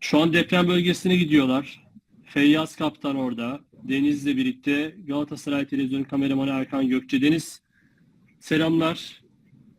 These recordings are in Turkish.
Şu an deprem bölgesine gidiyorlar. Feyyaz Kaptan orada. Deniz'le birlikte Galatasaray Televizyonu kameramanı Erkan Gökçe. Deniz selamlar.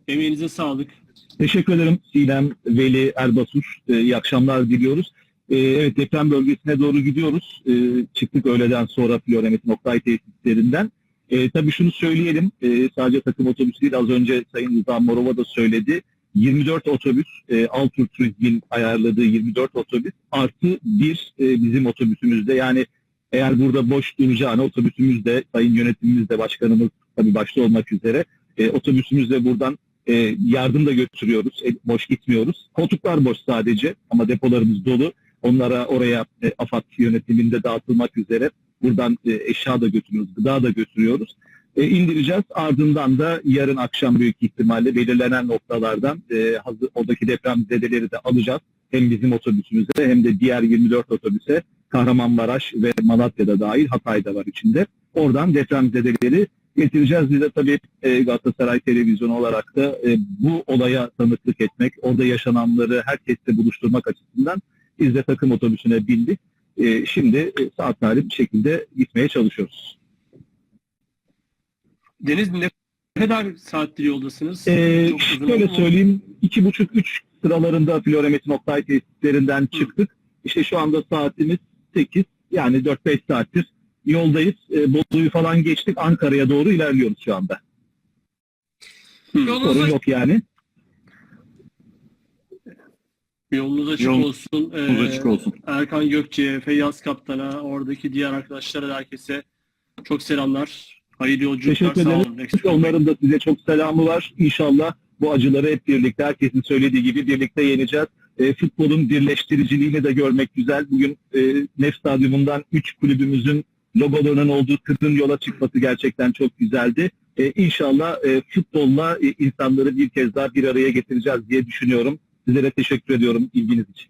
Emeğinize sağlık. Teşekkür ederim Sinem, Veli, Erbasur. Ee, iyi akşamlar diliyoruz. Ee, evet deprem bölgesine doğru gidiyoruz. Ee, çıktık öğleden sonra Floremet Noktay tesislerinden. Ee, tabii şunu söyleyelim. Ee, sadece takım otobüsü değil az önce Sayın Rıza Morova da söyledi. 24 otobüs, e, Altur Turizm'in ayarladığı 24 otobüs artı bir e, bizim otobüsümüzde. Yani eğer burada boş duracağını otobüsümüzde, sayın yönetimimiz de başkanımız tabii başta olmak üzere e, otobüsümüzde buradan e, yardım da götürüyoruz. E, boş gitmiyoruz. Koltuklar boş sadece ama depolarımız dolu. Onlara oraya e, AFAD yönetiminde dağıtılmak üzere buradan e, eşya da götürüyoruz, gıda da götürüyoruz. E, indireceğiz. Ardından da yarın akşam büyük ihtimalle belirlenen noktalardan e, hazır, oradaki deprem zedeleri de alacağız. Hem bizim otobüsümüze hem de diğer 24 otobüse Kahramanmaraş ve Malatya'da dahil Hatay'da var içinde. Oradan deprem zedeleri getireceğiz. Biz de tabii e, Galatasaray Televizyonu olarak da e, bu olaya tanıklık etmek, orada yaşananları herkesle buluşturmak açısından biz de takım otobüsüne bindik. E, şimdi e, saat bir şekilde gitmeye çalışıyoruz. Deniz ne kadar saattir yoldasınız? Ee, Çok uzun şöyle oldu mu? söyleyeyim, iki buçuk üç sıralarında Floremet Noktay tesislerinden çıktık. İşte şu anda saatimiz 8, yani 4-5 saattir yoldayız. Ee, Bolu'yu falan geçtik, Ankara'ya doğru ilerliyoruz şu anda. Hı. Yolunuz Sorun yok yani. Yolunuz açık Yol- olsun. Ee, Yolunuz açık olsun. Erkan Gökçe, Feyyaz Kaptan'a, oradaki diğer arkadaşlara da herkese çok selamlar. Hayırlı yolculuklar. Teşekkür Sağ olun. Onların da size çok selamı var. İnşallah bu acıları hep birlikte, herkesin söylediği gibi birlikte yeneceğiz. E, futbolun birleştiriciliğini de görmek güzel. Bugün e, Nef Stadyumundan 3 kulübümüzün logolarının olduğu tırın yola çıkması gerçekten çok güzeldi. E, inşallah e, futbolla e, insanları bir kez daha bir araya getireceğiz diye düşünüyorum. Sizlere teşekkür ediyorum ilginiz için.